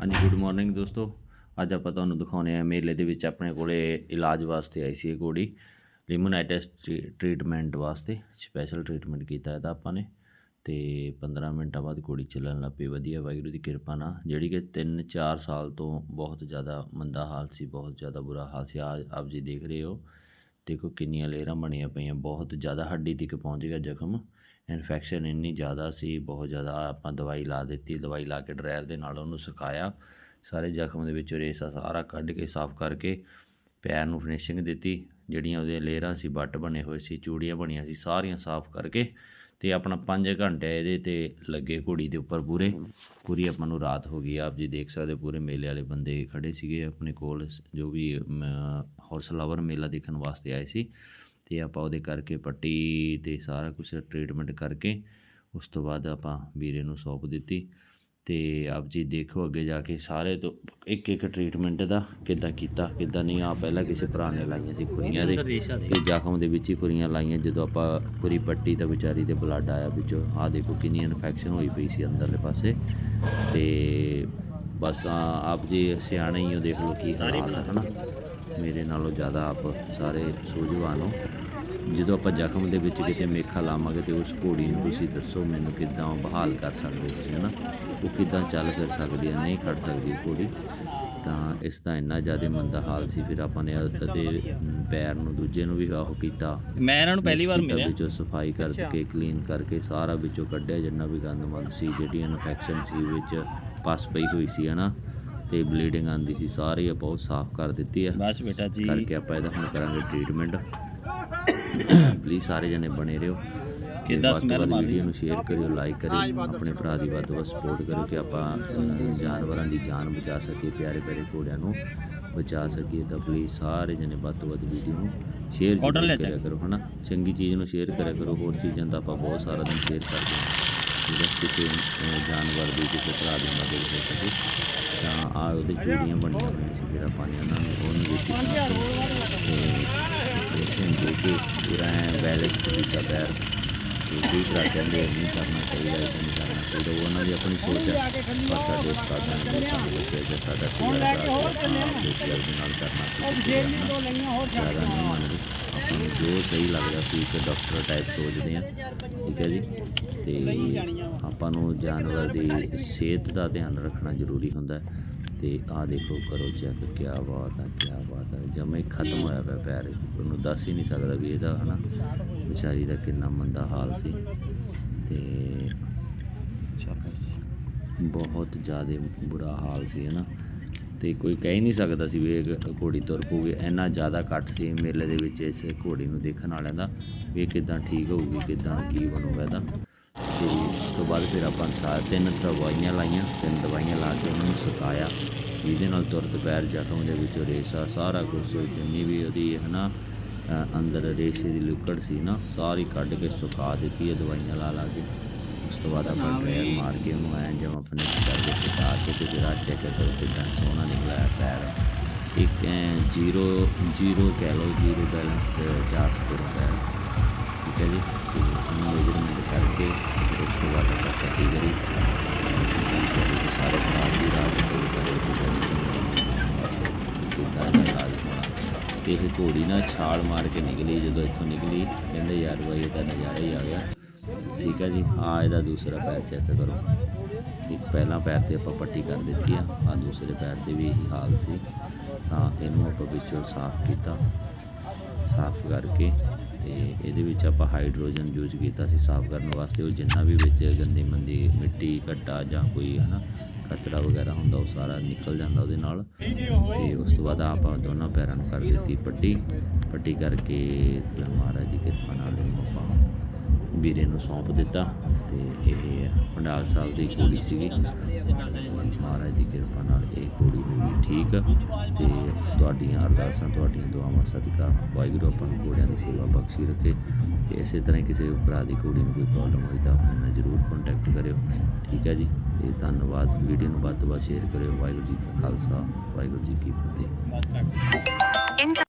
ਹਾਂਜੀ good morning ਦੋਸਤੋ। ਅੱਜ ਆਪਾਂ ਤੁਹਾਨੂੰ ਦਿਖਾਉਣੇ ਆ ਮੇਲੇ ਦੇ ਵਿੱਚ ਆਪਣੇ ਕੋਲੇ ਇਲਾਜ ਵਾਸਤੇ ਆਈ ਸੀ ਇਹ ਘੋੜੀ ਲਿਮੋਨਾਈਟਿਸ ਟ੍ਰੀਟਮੈਂਟ ਵਾਸਤੇ ਸਪੈਸ਼ਲ ਟ੍ਰੀਟਮੈਂਟ ਕੀਤਾ ਹੈ ਤਾਂ ਆਪਾਂ ਨੇ। ਤੇ 15 ਮਿੰਟਾਂ ਬਾਅਦ ਘੋੜੀ ਚੱਲਣ ਲੱਗ ਪਈ, ਵਧੀਆ, ਵਾਹਿਗੁਰੂ ਦੀ ਕਿਰਪਾ ਨਾਲ। ਜਿਹੜੀ ਕਿ 3-4 ਸਾਲ ਤੋਂ ਬਹੁਤ ਜ਼ਿਆਦਾ ਮੰਦਾ ਹਾਲ ਸੀ, ਬਹੁਤ ਜ਼ਿਆਦਾ ਬੁਰਾ ਹਾਲ ਸੀ। ਆ, ਆਪ ਜੀ ਦੇਖ ਰਹੇ ਹੋ। ਦੇਖੋ ਕਿੰਨੀਆਂ ਲੇਅਰਾਂ ਬਣੀਆਂ ਪਈਆਂ, ਬਹੁਤ ਜ਼ਿਆਦਾ ਹੱਡੀ ਤੱਕ ਪਹੁੰਚ ਗਿਆ ਜ਼ਖਮ। ਇਨਫੈਕਸ਼ਨ ਇੰਨੀ ਜ਼ਿਆਦਾ ਸੀ, ਬਹੁਤ ਜ਼ਿਆਦਾ ਆਪਾਂ ਦਵਾਈ ਲਾ ਦਿੱਤੀ, ਦਵਾਈ ਲਾ ਕੇ ਡਰਾਇਰ ਦੇ ਨਾਲ ਉਹਨੂੰ ਸੁਕਾਇਆ। ਸਾਰੇ ਜ਼ਖਮ ਦੇ ਵਿੱਚੋਂ ਰੇਸਾ ਸਾਰਾ ਕੱਢ ਕੇ, ਸਾਫ਼ ਕਰਕੇ ਪੈਰ ਨੂੰ ਫਿਨਿਸ਼ਿੰਗ ਦਿੱਤੀ। ਜਿਹੜੀਆਂ ਉਹਦੇ ਲੇਅਰਾਂ ਸੀ ਬੱਟ ਬਣੇ ਹੋਏ ਸੀ, ਚੂੜੀਆਂ ਬਣੀਆਂ ਸੀ, ਸਾਰੀਆਂ ਸਾਫ਼ ਕਰਕੇ ਤੇ ਆਪਣਾ 5 ਘੰਟੇ ਇਹਦੇ ਤੇ ਲੱਗੇ ਘੋੜੀ ਦੇ ਉੱਪਰ ਪੂਰੇ। ਪੂਰੀ ਆਪਾਂ ਨੂੰ ਰਾਤ ਹੋ ਗਈ। ਆਪ ਜੀ ਦੇਖ ਸਕਦੇ ਹੋ, ਪੂਰੇ ਮੇਲੇ ਵਾਲੇ ਬੰਦੇ ਖੜੇ ਸੀਗੇ ਆਪਣੇ ਕੋਲ। ਜੋ ਵੀ ਹਾਰਸ ਮੇਲਾ ਦੇਖਣ ਵਾਸਤੇ ਆਏ ਸੀ। ਤੇ ਆਪਾਂ ਉਹਦੇ ਕਰਕੇ ਪੱਟੀ ਤੇ ਸਾਰਾ ਕੁਝ ਟ੍ਰੀਟਮੈਂਟ ਕਰਕੇ ਉਸ ਤੋਂ ਬਾਅਦ ਆਪਾਂ ਵੀਰੇ ਨੂੰ ਸੌਂਪ ਦਿੱਤੀ ਤੇ ਆਪ ਜੀ ਦੇਖੋ ਅੱਗੇ ਜਾ ਕੇ ਸਾਰੇ ਤੋਂ ਇੱਕ ਇੱਕ ਟ੍ਰੀਟਮੈਂਟ ਦਾ ਕਿੱਦਾਂ ਕੀਤਾ ਕਿੱਦਾਂ ਨਹੀਂ ਆ ਪਹਿਲਾਂ ਕਿਸੇ ਭਰਾ ਨੇ ਲਾਈਆਂ ਸੀ ਖੁਰੀਆਂ ਦੇ ਤੇ ਜ਼ਖਮ ਦੇ ਵਿੱਚ ਹੀ ਖੁਰੀਆਂ ਲਾਈਆਂ ਜਦੋਂ ਆਪਾਂ ਪੂਰੀ ਪੱਟੀ ਤਾਂ ਵਿਚਾਰੀ ਦੇ ਬਲੱਡ ਆਇਆ ਵਿੱਚੋਂ ਆ ਦੇਖੋ ਕਿੰਨੀ ਇਨਫੈਕਸ਼ਨ ਹੋਈ ਪਈ ਸੀ ਅੰਦਰਲੇ ਪਾਸੇ ਤੇ ਬਸ ਤਾਂ ਆਪ ਜੀ ਸਿਆਣੇ ਹੀ ਹੋ ਦੇਖ ਲਓ ਕੀ ਹਾਲਾਤ ਹੈ ਹਨਾ। ਮੇਰੇ ਨਾਲੋਂ ਜ਼ਿਆਦਾ ਆਪ ਸਾਰੇ ਸੂਝਵਾਨ ਹੋ। ਜਦੋਂ ਆਪਾਂ ਜ਼ਖਮ ਦੇ ਵਿੱਚ ਕਿਤੇ ਮੇਖਾ ਲਾਵਾਂਗੇ ਤੇ ਉਸ ਘੋੜੀ ਨੂੰ ਤੁਸੀਂ ਦੱਸੋ ਮੈਨੂੰ ਕਿੱਦਾਂ ਬਹਾਲ ਕਰ ਸਕਦੇ ਤੁਸੀਂ ਹਨਾ? ਉਹ ਕਿੱਦਾਂ ਚੱਲ ਫਿਰ ਸਕਦੀ ਹੈ ਨਹੀਂ ਖੜ ਸਕਦੀ ਘੋੜੀ? ਤਾਂ ਇਸ ਦਾ ਇੰਨਾ ਜ਼ਿਆਦਾ ਮੰਦਾ ਹਾਲ ਸੀ ਫਿਰ ਆਪਾਂ ਨੇ ਉਹਦੇ ਪੈਰ ਨੂੰ ਦੂਜੇ ਨੂੰ ਵੀ ਉਹ ਕੀਤਾ। ਮੈਂ ਇਹਨਾਂ ਨੂੰ ਪਹਿਲੀ ਵਾਰ ਮਿਲਿਆ। ਵਿੱਚੋਂ ਸਫ਼ਾਈ ਕਰਕੇ ਕਲੀਨ ਕਰਕੇ ਸਾਰਾ ਵਿੱਚੋਂ ਕੱਢਿਆ ਜਿੰਨਾ ਵੀ ਗੰਦਮੰਦ ਸੀ ਜਿਹੜੀ ਇਨਫੈਕਸ਼ਨ ਸੀ ਵਿੱਚ ਪਸ ਪਈ ਹੋਈ ਸੀ ਹਨਾ? ਤੇ ਬਲੀਡਿੰਗ ਆਂਦੀ ਸੀ ਸਾਰੀ ਆਪਾਂ ਉਹ ਸਾਫ਼ ਕਰ ਦਿੱਤੀ ਆ। ਬਸ ਬੇਟਾ ਜੀ। ਕਰਕੇ ਆਪਾਂ ਇਹਦਾ ਹੁਣ ਕਰਾਂਗੇ ਟ੍ਰੀਟਮੈਂਟ ਪਲੀਜ਼ ਸਾਰੇ ਜਣੇ ਬਣੇ ਰਹੋ। ਕਿੱਦਾਂ ਵੱਧ ਮਾਰ ਵੀਡੀਓ ਨੂੰ ਸ਼ੇਅਰ ਕਰਿਓ ਲਾਈਕ ਕਰਿਓ ਆਪਣੇ ਭਰਾ ਦੀ ਵੱਧ ਤੋਂ ਵੱਧ ਸਪੋਰਟ ਕਰੋ ਕਿ ਆਪਾਂ ਜਾਨਵਰਾਂ ਦੀ ਜਾਨ ਬਚਾ ਸਕੀਏ ਪਿਆਰੇ ਪਿਆਰੇ ਘੋੜਿਆਂ ਨੂੰ ਬਚਾ ਸਕੀਏ। ਤਾਂ ਪਲੀਜ਼ ਸਾਰੇ ਜਣੇ ਵੱਧ ਤੋਂ ਵੱਧ ਵੀਡੀਓ ਨੂੰ ਸ਼ੇਅਰ ਕਰਿਆ। ਕਰੋ ਹਨਾ? ਚੰਗੀ ਚੀਜ਼ ਨੂੰ ਸ਼ੇਅਰ ਕਰਿਆ ਕਰੋ ਹੋਰ ਚੀਜ਼ਾਂ ਤਾਂ ਆਪਾਂ ਬਹੁਤ ਸਾਰਾ ਦਿਨ ਸ਼ੇਅਰ ਕਰਦੇ ਹਾਂ। ਜਿਹੜਾ ਕਿਸੇ ਜਾਨਵਰ ਦੀ ਕਿਸੇ ਭਰਾ ਦੀ ਮਦਦ ਹੋ ਸਕੇ। ਤਾਂ ਆ ਉਹਦੇ ਚੂੜੀਆਂ ਬਣੀਆਂ ਹੋਈਆਂ ਸੀ ਜਿਹੜਾ ਪਾਣੀ ਉਹਨਾਂ ਨੂੰ ਉਹਨੂੰ ਦਿੱਤੀ। ਤੇ ਇਨਫੈਕਸ਼ਨ ਦੇ ਕੇ ਪੂਰਾ ਬੈਲੈਂਸ ਕੀਤਾ ਤੇ ਕੀ ਕਰਾ ਕਹਿੰਦੇ ਨਹੀਂ ਕਰਨਾ ਚਾਹੀਦਾ ਇਹ ਨਹੀਂ ਕਰਨਾ ਚਾਹੀਦਾ। ਉਹ ਉਹਨਾਂ ਦੀ ਆਪਣੀ ਸੋਚ ਹੈ ਪਰ ਸਾਡੇ ਉਸਤਾਦਾਂ ਨੇ ਸਾਨੂੰ ਦੱਸਿਆ ਕਿ ਸਾਡਾ ਪੂਰਾ ਦੇਖਿਆ ਦੇ ਨਾਲ ਕਰਨਾ ਚਾਹੀਦਾ ਜ਼ਿਆਦਾ ਨਹੀਂ ਮੰਨਦੇ। ਆਪਾਂ ਨੂੰ ਜੋ ਸਹੀ ਲੱਗਦਾ ਸੀ ਇੱਕ ਡਾਕਟਰ ਟਾਈਪ ਸੋਚਦੇ ਆ। ਠੀਕ ਹੈ ਜੀ? ਤੇ ਆਪਾਂ ਨੂੰ ਜਾਨਵਰ ਦੀ ਸਿਹਤ ਦਾ ਧਿਆਨ ਰੱਖਣਾ ਜ਼ਰੂਰੀ ਹੁੰਦਾ ਤੇ ਆਹ ਦੇਖੋ ਕਰੋ ਚੈੱਕ ਕਿਆ ਬਾਤ ਹੈ ਕਿਆ ਬਾਤ ਹੈ ਜਮੇ ਖਤਮ ਹੋਇਆ ਪਿਆ ਪੈਰ ਉਹਨੂੰ ਦੱਸ ਹੀ ਨਹੀਂ ਸਕਦਾ ਵੀ ਇਹਦਾ ਹਨਾ? ਵਿਚਾਰੀ ਦਾ ਕਿੰਨਾ ਮੰਦਾ ਹਾਲ ਸੀ। ਤੇ ਬਹੁਤ ਜ਼ਿਆਦਾ ਬੁਰਾ ਹਾਲ ਸੀ ਹਨਾ? ਤੇ ਕੋਈ ਕਹਿ ਹੀ ਨਹੀਂ ਸਕਦਾ ਸੀ ਵੀ ਇਹ ਘੋੜੀ ਤੁਰ ਪਊਗੀ। ਇੰਨਾ ਜ਼ਿਆਦਾ ਕੱਟ ਸੀ ਮੇਲੇ ਦੇ ਵਿੱਚ ਇਸ ਘੋੜੀ ਨੂੰ ਦੇਖਣ ਵਾਲਿਆਂ ਦਾ। ਵੀ ਇਹ ਕਿਦਾਂ ਠੀਕ ਹੋਊਗੀ ਕਿਦਾਂ ਕੀ ਬਣੂਗਾ ਇਹਦਾ। ਬਾਅਦ ਫਿਰ ਆਪਾਂ ਸਾ ਤਿੰਨ ਦਵਾਈਆਂ ਲਾਈਆਂ ਤਿੰਨ ਦਵਾਈਆਂ ਲਾ ਕੇ ਉਹਨਾਂ ਨੂੰ ਸੁਕਾਇਆ। ਜਿਹਦੇ ਨਾਲ ਤੁਰਤ ਪੈਰ ਜ਼ਖਮ ਦੇ ਵਿੱਚੋਂ ਰੇਸਾ ਸਾਰਾ ਕੁਝ ਜਿੰਨੀ ਵੀ ਉਹਦੀ ਹੈ ਨਾ ਅੰਦਰ ਰੇਸੇ ਦੀ ਲੁਕੜ ਸੀ ਨਾ ਸਾਰੀ ਕੱਢ ਕੇ ਸੁਕਾ ਦਿੱਤੀ ਹੈ ਦਵਾਈਆਂ ਲਾ ਲਾ ਕੇ। ਉਸ ਤੋਂ ਬਾਅਦ ਆਪਾਂ ਡਰਾਇਰ ਮਾਰ ਕੇ ਉਹਨੂੰ ਐਂ ਜਮਾ ਫਿਨਿਸ਼ ਕਰਕੇ ਸੁਕਾ ਕੇ ਤੇ ਜਿਹੜਾ ਚੈੱਕ ਕਰੋ ਕਿੱਦਾਂ ਸੋਹਣਾ ਨਿਕਲਿਆ ਪੈਰ। ਇੱਕ ਜ਼ੀਰੋ ਜ਼ੀਰੋ ਕਹਿ ਲਓ ਜ਼ੀਰੋ ਬੈਲੈਂਸ ਚਾਰ ਸਕੋਰ ਪੈਰ ਠੀਕ ਹੈ ਜੀ ਤੇ ਉਹਨੂੰ ਮੇਜਰਮੈਂਟ ਕਰਕੇ ਫਿਰ ਉਸ ਤੋਂ ਬਾਅਦ ਆਪਾਂ ਕੱਟੀ ਕਰੀ ਤੇ ਸਾਰੇ ਖਰਾਬ ਦੀ ਰਾਜ ਤੋਂ ਕਰੇ ਕਿੱਦਾਂ ਦਾ ਇਲਾਜ ਹੋਣਾ ਤੇ ਇਹ ਘੋੜੀ ਨਾ ਛਾਲ ਮਾਰ ਕੇ ਨਿਕਲੀ, ਜਦੋਂ ਇੱਥੋਂ ਨਿਕਲੀ, ਕਹਿੰਦੇ ਯਾਰ ਬਾਈ, ਇਹਦਾ ਤਾਂ ਨਜ਼ਾਰਾ ਹੀ ਆ ਗਿਆ। ਠੀਕ ਹੈ ਜੀ ਆ ਇਹਦਾ ਦੂਸਰਾ ਪੈਰ ਚੈੱਕ ਕਰੋ। ਇੱਕ ਪਹਿਲਾ ਪੈਰ ਤੇ ਆਪਾਂ ਪੱਟੀ ਕਰ ਦਿੱਤੀ ਆ ਆ ਦੂਸਰੇ ਪੈਰ ਤੇ ਵੀ ਇਹੀ ਹਾਲ ਸੀ। ਤਾਂ ਇਹਨੂੰ ਆਪਾਂ ਵਿੱਚੋਂ ਸਾਫ਼ ਕੀਤਾ, ਸਾਫ਼ ਕਰਕੇ ਤੇ ਇਹਦੇ ਵਿੱਚ ਆਪਾਂ ਹਾਈਡਰੋਜਨ ਯੂਜ਼ ਕੀਤਾ ਸੀ ਸਾਫ਼ ਕਰਨ ਵਾਸਤੇ। ਉਹ ਜਿੰਨਾ ਵੀ ਵਿੱਚ ਗੰਦੀ ਮੰਦੀ ਮਿੱਟੀ, ਘੱਟਾ ਜਾਂ ਕੋਈ ਹਨਾ ਕਚਰਾ ਵਗੈਰਾ ਹੁੰਦਾ, ਉਹ ਸਾਰਾ ਨਿਕਲ ਜਾਂਦਾ ਉਹਦੇ ਨਾਲ। ਤੇ ਉਸ ਤੋਂ ਬਾਅਦ ਆਪਾਂ ਦੋਨਾਂ ਪੈਰਾਂ ਨੂੰ ਕਰ ਦਿੱਤੀ ਪੱਟੀ। ਪੱਟੀ ਕਰਕੇ ਮਹਾਰਾਜ ਦੀ ਕਿਰਪਾ ਨਾਲ ਇਹਨੂੰ ਆਪਾਂ ਵੀਰੇ ਨੂੰ ਸੌਂਪ ਦਿੱਤਾ। ਤੇ ਇਹ ਪੰਡਾਲ ਸਾਹਿਬ ਦੀ ਕੁੜੀ ਸੀਗੀ। ਮਹਾਰਾਜ ਦੀ ਕਿਰਪਾ ਨਾਲ ਇਹ ਕੁੜੀ ਹੋ ਗਈ ਠੀਕ। ਤੇ ਤੁਹਾਡੀਆਂ ਅਰਦਾਸਾਂ, ਤੁਹਾਡੀਆਂ ਦੁਆਵਾਂ, ਸਦਕਾ ਵਾਹਿਗੁਰੂ ਆਪਾਂ ਨੂੰ ਘੋੜਿਆਂ ਦੀ ਸੇਵਾ ਬਖਸ਼ੀ ਰੱਖੇ। ਤੇ ਇਸੇ ਤਰ੍ਹਾਂ ਹੀ ਕਿਸੇ ਭਰਾ ਦੀ ਕੁੜੀ ਨੂੰ ਕੋਈ ਪ੍ਰੋਬਲਮ ਹੋਈ ਤਾਂ ਆਪਣੇ ਨਾਲ ਕਰਿਓ। ਠੀਕ ਹੈ ਜੀ। ਤੇ ਧੰਨਵਾਦ। ਵੀਡੀਓ ਨੂੰ ਵੱਧ ਤੋਂ ਵੱਧ ਸ਼ੇਅਰ ਕਰਿਓ। ਵਾਹਿਗੁਰੂ ਜੀ ਕਾ ਖਾਲਸਾ। ਵਾਹਿਗੁਰੂ ਜੀ ਕੀ ਫਤਿਹ।